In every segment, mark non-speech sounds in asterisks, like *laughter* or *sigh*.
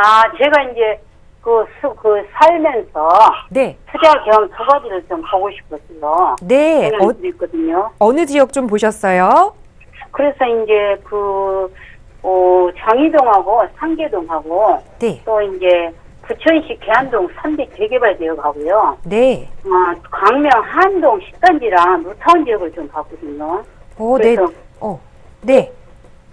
아, 제가 이제 그, 수, 그 살면서 네. 투자 겸 두 가지를 좀 보고 싶었어요. 네. 어, 있거든요. 어느 지역 좀 보셨어요? 그래서 이제 그, 어, 장이동하고 상계동하고 네. 또 이제 부천시 계안동 3대 재개발 지역 하고요. 네. 어, 광명 한동 식단지랑 루타운 지역을 좀 봤거든요. 어, 네. 그래서 어. 네.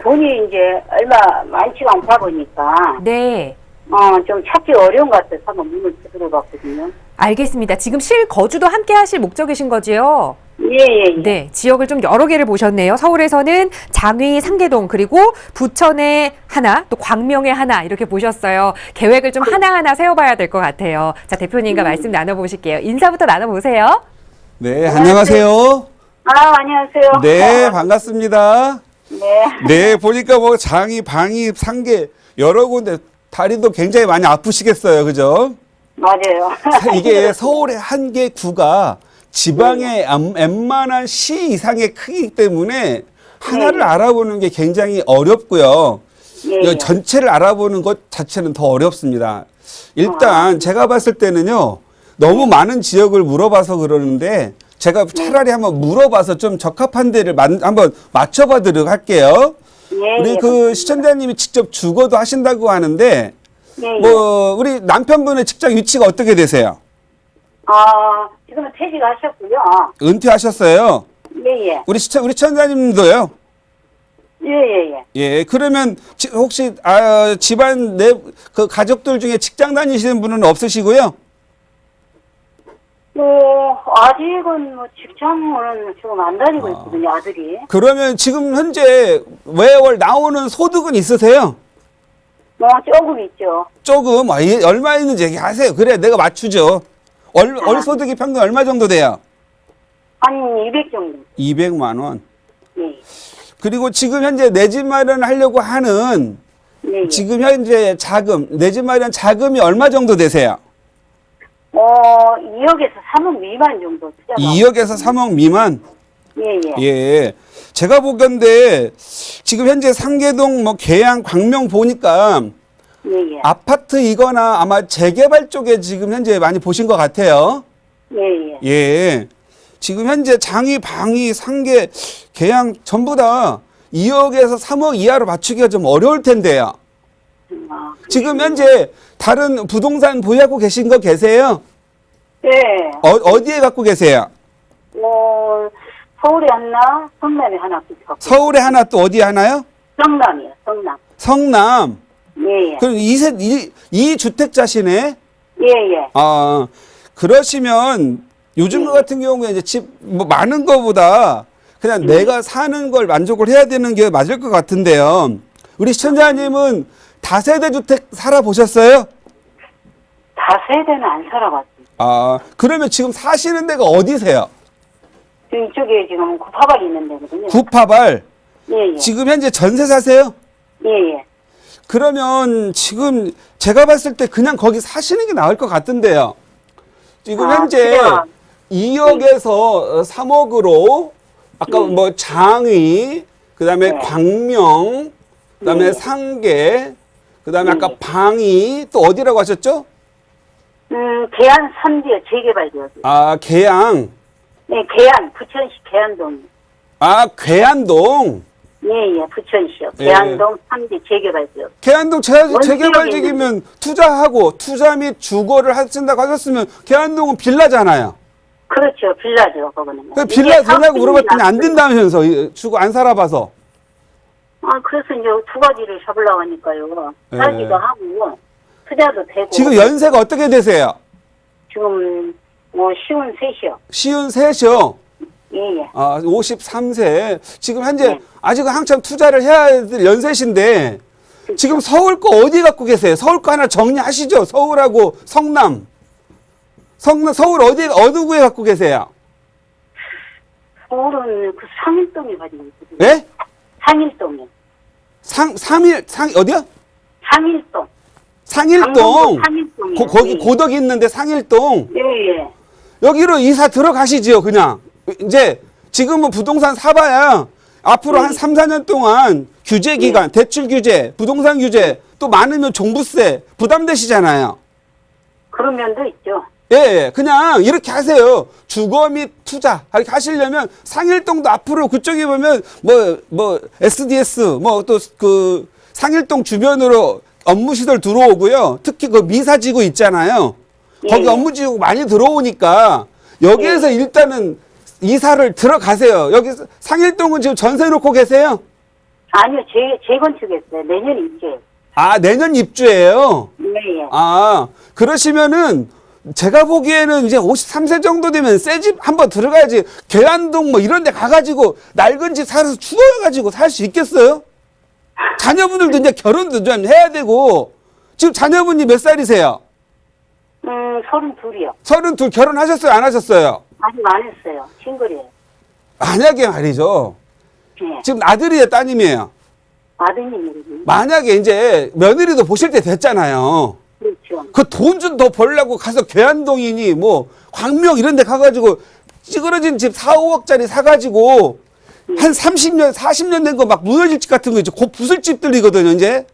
돈이 이제 얼마 많지가 않다 보니까 네. 어, 좀 찾기 어려운 것 같아서 한번 문을 들어봤거든요. 알겠습니다. 지금 실거주도 함께 하실 목적이신 거지요? 예, 예, 예. 네, 지역을 좀 여러 개를 보셨네요. 서울에서는 장위, 상계동, 그리고 부천에 하나, 또 광명에 하나 이렇게 보셨어요. 계획을 좀 하나하나 세워봐야 될 것 같아요. 자, 대표님과 말씀 나눠보실게요. 인사부터 나눠보세요. 네, 안녕하세요. 아, 안녕하세요. 네, 반갑습니다. 네. 네, 보니까 뭐 장이, 방이, 상계 여러 군데 다리도 굉장히 많이 아프시겠어요. 그죠? 맞아요. 이게 *laughs* 서울의 한 개 구가 지방의 암- 웬만한 시 이상의 크기 때문에 하나를 네. 알아보는 게 굉장히 어렵고요. 예. 전체를 알아보는 것 자체는 더 어렵습니다. 일단 제가 봤을 때는요, 너무 많은 지역을 물어봐서 그러는데, 제가 차라리 한번 물어봐서 좀 적합한 데를 만- 한번 맞춰봐도록 할게요. 예, 우리 예. 그 시청자님이 직접 주거도 하신다고 하는데, 예, 예. 뭐, 우리 남편분의 직장 위치가 어떻게 되세요? 아, 지금은 퇴직하셨고요. 은퇴하셨어요? 예, 예. 우리 시청, 우리 시청자님도요? 예, 예, 예. 예, 그러면 지- 혹시 아, 집안 내 그 가족들 중에 직장 다니시는 분은 없으시고요? 뭐, 아직은 뭐 직장은 지금 안 다니고 있거든요, 아들이. 그러면 지금 현재 매월 나오는 소득은 있으세요? 뭐, 조금 있죠. 조금 아, 예, 얼마 있는지 얘기하세요. 그래 내가 맞추죠. 월, 월 소득이 평균 얼마 정도 돼요? 한 200 정도. 200만 원. 예. 그리고 지금 현재 내 집 마련하려고 하는 예, 예. 지금 현재 자금 내 집 마련 자금이 얼마 정도 되세요? 어, 2억에서 3억 미만 정도 투자가. 2억에서 3억 미만. 예, 예. 예. 제가 보건데 지금 현재 상계동 뭐 계양 광명 보니까 예, 예. 아파트이거나 아마 재개발 쪽에 지금 현재 많이 보신 것 같아요. 예, 예. 예. 지금 현재 장이, 방이, 상계, 계양 전부 다 2억에서 3억 이하로 맞추기가 좀 어려울 텐데요. 아, 지금 현재 다른 부동산 보유하고 계신 거 계세요? 예. 어, 어디에 갖고 계세요? 어, 서울에 하나, 성남에 하나. 서울에 하나 또 어디에 하나요? 성남이요, 성남. 성남. 예, 예. 그럼 이, 세, 이, 이 주택자시네? 예, 예. 아, 그러시면 요즘 같은 경우에 이제 집 뭐 많은 거보다 그냥 내가 사는 걸 만족을 해야 되는 게 맞을 것 같은데요. 우리 시청자님은 다세대 주택 살아보셨어요? 다세대는 안 살아봤어요. 아, 그러면 지금 사시는 데가 어디세요? 지금 이쪽에 지금 구파발이 있는 데거든요. 구파발. 예, 예. 지금 현재 전세 사세요? 예, 예. 그러면 지금 제가 봤을 때 그냥 거기 사시는 게 나을 것 같은데요. 지금 아, 현재 그래요? 2억에서 3억으로 아까 음. 뭐 장위, 그다음에 네. 광명, 그다음에 네. 상계, 그다음에 아까 네. 방위 또 어디라고 하셨죠? 음, 계안 3지역 재개발 지역. 아, 계양. 네, 계안, 부천시 계안동. 아, 괴안동. 예, 예, 부천시요. 예. 계안동 3지 재개발 지역. 계안동 재, 원주역에 재개발직이면 투자하고 투자 및 주거를 하신다고 하셨으면 계안동은 빌라잖아요. 그렇죠, 빌라죠, 그거는. 그 빌라 사업비는 물어봤더니 안안 된다면서 이- 주고 안 살아봐서. 아, 그래서 이제 두 가지를 잡으려고 하니까요. 예. 살기도 하고, 투자도 되고. 지금 연세가 어떻게 되세요? 지금, 뭐, 쉬운 셋이요. 시운 셋이요. 예, 예. 아, 53세. 지금 현제 네. 아직은 한참 투자를 해야 될 연세신데 지금 서울 거 어디 갖고 계세요? 서울 거 하나 정리하시죠. 서울하고 성남. 성남 서울 어디 어느 구에 갖고 계세요? 서울은 그 상일동에 가지고 있거든요. 예? 상일동에. 상 삼일 상 어디요? 상일동. 상일동. 상일동이요. 고, 거기 예. 고덕 이 있는데 상일동. 예, 예. 여기로 이사 들어가시지요, 그냥. 이제 지금은 부동산 사봐야 앞으로 네. 한 3, 4년 동안 규제 기간, 대출 규제, 부동산 규제, 또또 많으면 종부세 부담되시잖아요. 그런 면도 있죠. 예, 예, 그냥 이렇게 하세요. 주거 및 투자 이렇게 하시려면 상일동도 앞으로 그쪽에 보면 뭐 뭐 SDS 뭐 또 그 상일동 주변으로 업무시설 들어오고요. 특히 그 미사지구 있잖아요. 거기 예, 예. 업무지구 많이 들어오니까 여기에서 일단은 이사를 들어가세요. 여기 상일동은 지금 전세 놓고 계세요? 아니요, 재, 재건축했어요. 내년 입주에. 아 내년 입주예요. 예, 예. 아, 그러시면은 제가 보기에는 이제 53세 정도 되면 새 집 한번 들어가야지 계란동 뭐 이런 데 가가지고 낡은 집 살아서 추워가지고 살 수 있겠어요? 자녀분들도 이제 결혼도 좀 해야 되고 지금 자녀분이 몇 살이세요? 음, 서른 둘이요. 서른 둘 결혼하셨어요? 안 하셨어요? 아직 안 했어요. 싱글이에요. 만약에 말이죠. 예. 지금 아들이에요? 따님이에요? 아드님이거든요. 만약에 이제 며느리도 보실 때 됐잖아요. 그렇죠. 그돈 좀 더 벌려고 가서 괴한동이니 뭐 광명 이런 데 가가지고 찌그러진 집 4, 5억짜리 사가지고 한 30년, 40년 된 거 막 무너질 집 같은 거 있죠. 곧 부술 집들이거든요, 이제.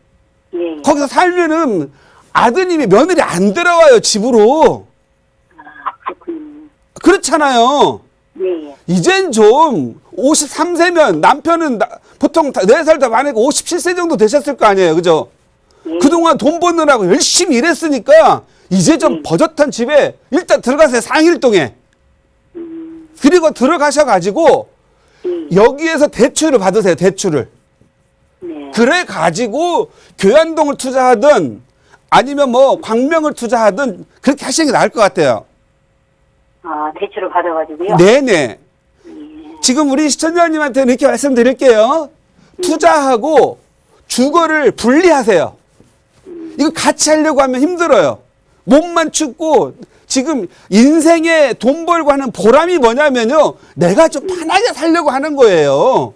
예, 예. 거기서 살면은 아드님이 며느리 안 들어와요, 집으로. 아, 그렇군요. 그렇잖아요. 예, 예. 이젠 좀 53세면 남편은 나- 보통 4살 더 많으니까 57세 정도 되셨을 거 아니에요, 그죠? 예. 그동안 돈 버느라고 열심히 일했으니까 이제 좀 버젓한 집에 일단 들어가세요 상일동에 그리고 들어가셔가지고 예. 여기에서 대출을 받으세요 대출을 네. 그래 가지고 교환동을 투자하든 아니면 뭐 광명을 투자하든 그렇게 하시는 게 나을 것 같아요 아, 대출을 받아가지고요. 네네 지금 우리 시청자님한테는 이렇게 말씀드릴게요 투자하고 주거를 분리하세요 이거 같이 하려고 하면 힘들어요. 몸만 춥고 지금 인생에 돈 벌고 하는 보람이 뭐냐면요. 내가 좀 편하게 살려고 하는 거예요.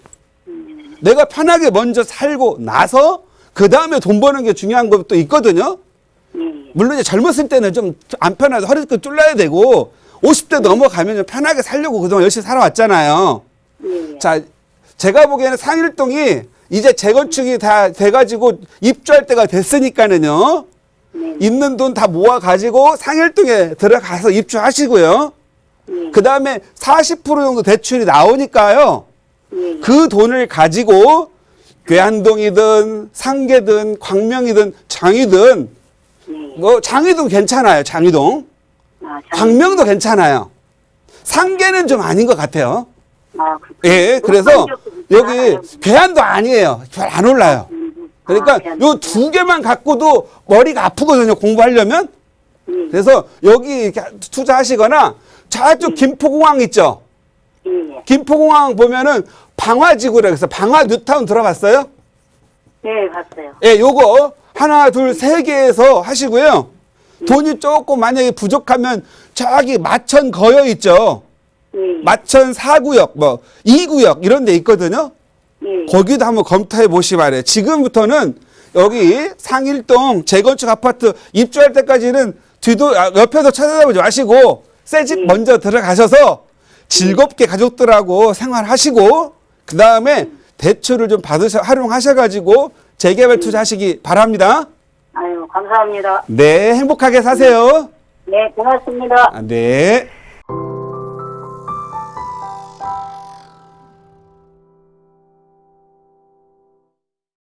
내가 편하게 먼저 살고 나서 그 다음에 돈 버는 게 중요한 것도 있거든요. 물론 이제 젊었을 때는 좀 안 편하서 허리 끈 뚫려야 되고 50대 넘어가면 편하게 살려고 그동안 열심히 살아왔잖아요. 자, 제가 보기에는 상일동이 이제 재건축이 다 돼가지고 입주할 때가 됐으니까는요. 네. 있는 돈 다 모아 가지고 상일동에 들어가서 입주하시고요. 예, 그 다음에 40% 정도 대출이 나오니까요. 예, 예. 그 돈을 가지고 괴한동이든 상계든 광명이든 장이든. 뭐 장이동 괜찮아요. 장이동. 아, 참. 광명도 괜찮아요. 상계는 좀 아닌 것 같아요. 아. 예, 그래서 여기 괴한도 아니에요. 별안 올라요. 그러니까 아, 요두 개만 갖고도 머리가 아프거든요. 공부하려면. 예, 그래서 여기 이렇게 투자하시거나 저쪽 김포공항 있죠. 예, 예. 김포공항 보면은 방화지구라 해서 방화 뉴타운 들어봤어요? 예, 봤어요. 예, 요거 하나, 둘, 세 개에서 하시고요. 돈이 조금 만약에 부족하면 저기 마천 거여 있죠. 예, 예. 마천 4구역, 뭐 2구역 이런 데 있거든요. 예, 예. 거기도 한번 검토해 보시 바래요. 지금부터는 여기 상일동 재건축 아파트 입주할 때까지는 뒤도 아, 옆에도 찾아다보지 마시고 새집 예. 먼저 들어가셔서 즐겁게 가족들하고 생활하시고 그 다음에 대출을 좀 받으셔 활용하셔 가지고 재개발 투자하시기 바랍니다. 아유, 감사합니다. 네, 행복하게 사세요. 네, 고맙습니다. 아, 네.